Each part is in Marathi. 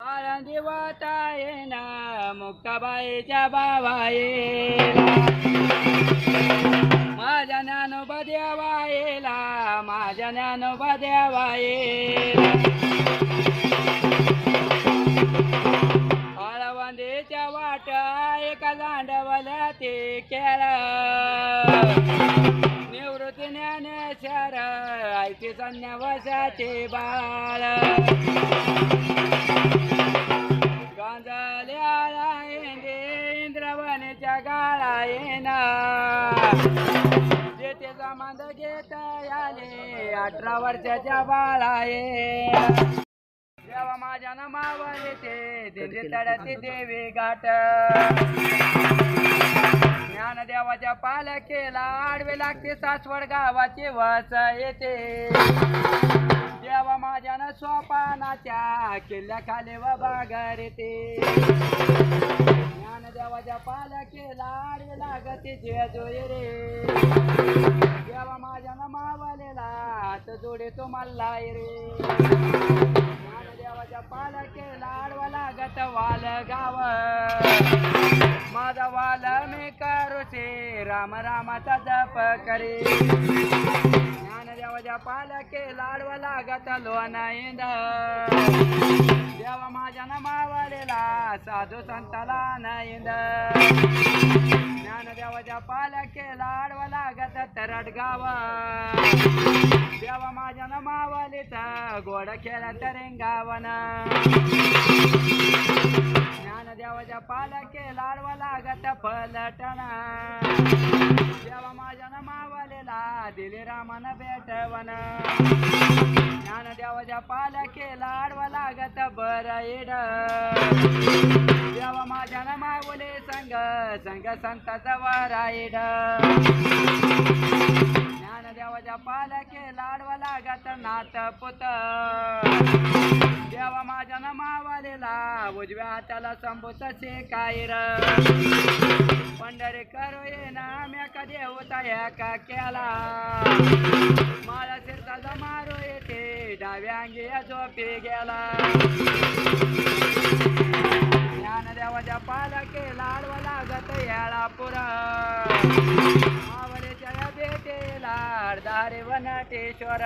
आळंदी वाटा येना मुक्ताबाईच्या बाबाईला माझ्या ज्ञानोबा देवा येला माझ्या ज्ञानोबा देवा ऐती संन्यावसाचे बाळ. गांजल्या येणे इंद्रवनेच्या गाळा जेथे संबंध घेत आले अठरा वर्षाच्या बाळा ये देवा माझ्या नामावर येते दिंडी तळ्याची देवी घाट. ज्ञानदेवाच्या पालखीला आडवे लागते सासवड गावाचे वास येते. देवा माझ्या न सोपानाच्या किल्ल्याखाली व बागर येते. ज्ञानदेवाच्या पालखीला आडवे लागते जेजोय रे. देवा माझ्या न मावलेला हात जोडे तो मल्लाय रे. देवाच्या पालके आडवा लागत वाल गाव. माझा वाल मी करूचे राम रामाचा जप करे. ज्ञानदेवाच्या पालके लाडवा लागत लोना इंद. देवा माझ्या नमावलेला साधू संताला नाईंद ज्ञानदेवाच्या पालके लाडवा लागत तरट गावा देवा माझ्या नमावलीचा गोड खेळा तरंगावाना ज्ञान देवाच्या पालके लाडवा लागत फलटणा देवा माझ्या दिली दिले भेटवना. ज्ञान देवाच्या पालके लाडवा लागत बर येड संग संग संताचा वारायड ज्ञानदेवाच्या पालके लाडवा लागत नात पुत. देवा माझ्या मावालेला उजव्या हाताला संबोत काय र पंढरे करू ये ना म्या कधी होता या का केला. मला शिरता मारू येते डाव्या अंगी झोपे गेला. ज्ञानदेवाच्या पालके लाडवा लागत याळा पुरा. जया या भेटेला अर्धारे वनटेश्वर.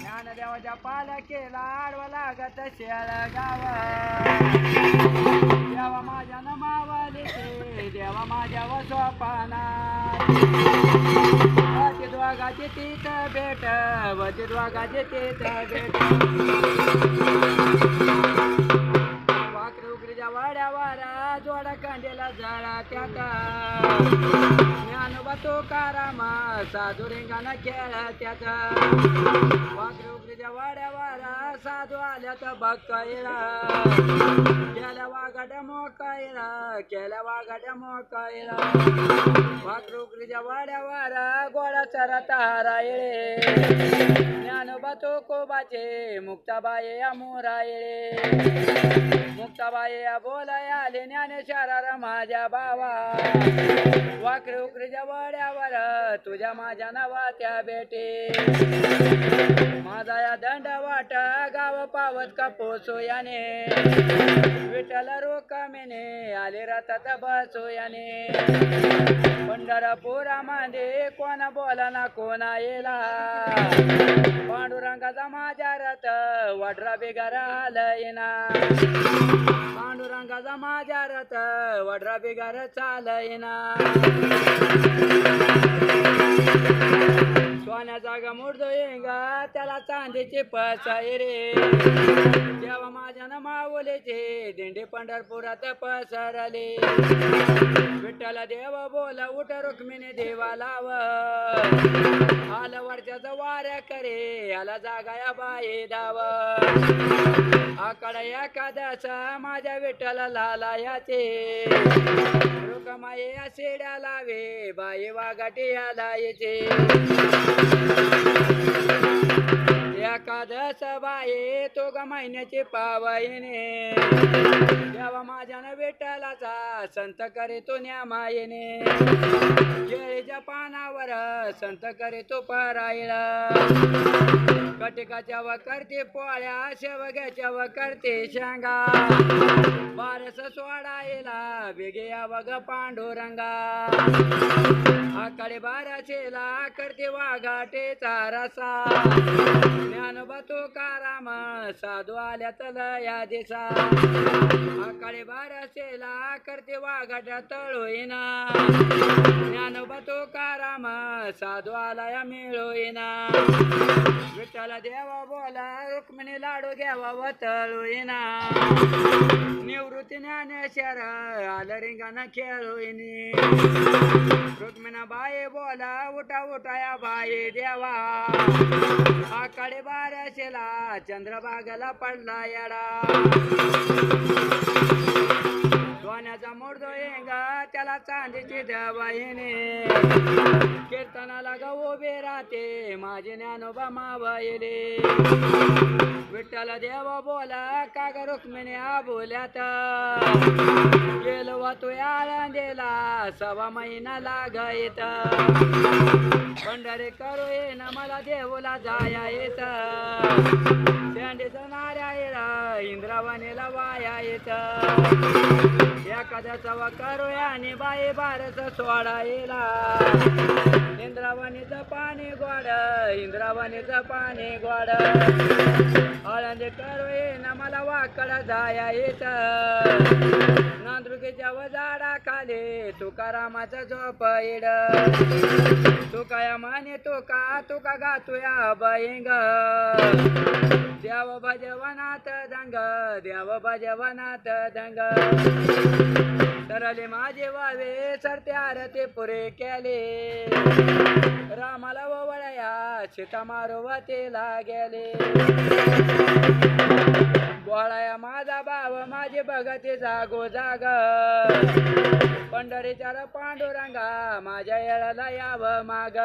ज्ञानदेवाच्या पालके लाडवा लागत गावा देवा माझ्या नमावाले ते देवा माझ्या वसपाना वचित वाघाचे तीत भेट वचित वाघाचे तीत भेट वाकरी वाड्या वारा जोडा कांदेला झाडा त्याचा. ज्ञानोबा तो कारामा साधू रिंगाना खेळा त्याचा. वाकरी वाड्या वारा साधू आल्या तर बक्कायला केल्या वाघाड्या मोकायला केल्या वाघाड्या मोकायला. वाकरी वाड्या वारा गोळा चरा तारा येळे. ज्ञानोबा तो कोबाचे मुक्ताबाई अमोरा येळे बाया बोलाय आले ज्ञानेश्वरा माझ्या बाबा. वाकरी उकरीच्या वाड्यावर तुझ्या माझ्या नावा त्या बेटे. माझा या दंड वाट गाव पावत का पोचो याने विठ्ठल रोकामेने आले रातात बसो याने पंढरपुरामध्ये कोणा बोला ना कोणा येला पांडुरंगाचा माझ्या रथ वड्रा बिगार आलयना पांडुरंगाचा माझ्या रथ वड्रा बिगार चालयना なに? सोन्याचा जागा मुडदो येंगा त्याला चांदीचे पसाय रे. जेव्हा माझ्या ना मावलेचे दिंडे पंढरपुरात पसरले. विठ्ठला देव बोला उठ रुक्मिणी देवा लाव आल वरच्याच वाऱ्या करे आला जागाया बाई दाव. आकडा एखाद्याचा माझ्या विठ्ठला लालायाचे. रुकमाये या शेड्या लावे बाई वागाटे याला येते एकादश बाये तो ग महिन्याचे पावायने. देवा माझ्यानं विठ्ठलाचा संत करे तो न्यामायने. केळीच्या पानावर संत करे तो परायला कटकाच्या व करते पोळ्या शेवग्याच्या व करते शेंगा. बारस सोडायला बेगे या पांडुरंगा. आकडे बाराशेला करते वाघाटेचा रसा. ज्ञानोबा तो काराम साधू आल्या तल या दिसा. आकडे बाराशेला करते वाघाट्या तळोईना. ज्ञानोबा तो काराम साधू आला या मिळोईना. विठ्ठल देवा बोला रुक्मिणी लाडू घ्यावा व तळोईना निवृत्ती ज्ञानेश्वर आलं रिंगाना खेळोईनी रुक्मिणा बाई बोला उठा उठा या देवा. आकडे बाराशेला चंद्रभागाला पडला येडा. सोन्याचा मुर्दो येंगा त्याला चांदीची देवाईने. कीर्तनाला ग उभे राहते. माझे ज्ञानोबा मावायले विठ्ठल देवा बोला का ग रुक्मिणी बोल्यात? गेलो वा तू आळंदेला सवा महिना लागायत पंढरे करू ये ना मला देवला जाया येत. शेंडीचं नाऱ्या येला इंद्रावणीला वाया येत. एखाद्याचा वा करूया आणि बाई बारस सोडा येला इंद्रावणीचं पाणी गोड इंद्रावणीचं पाणी गोड. आळंदी करू ये ना मला वाकड जाया येत तुकारामाचा झोप येड. तुकाया माने तुका तुका गातोया बहिंग देव भजवनात दंग देव भजवनात दंग. सरले माझे वावे सरते आरते पुरे केले. रामाला वळया सीता मारुवतीला गेले. बोळाया माझा बा माझे भगते जागो जाग. पंढरीच्या पांडुरंगा माझ्या येळाला यावं माग.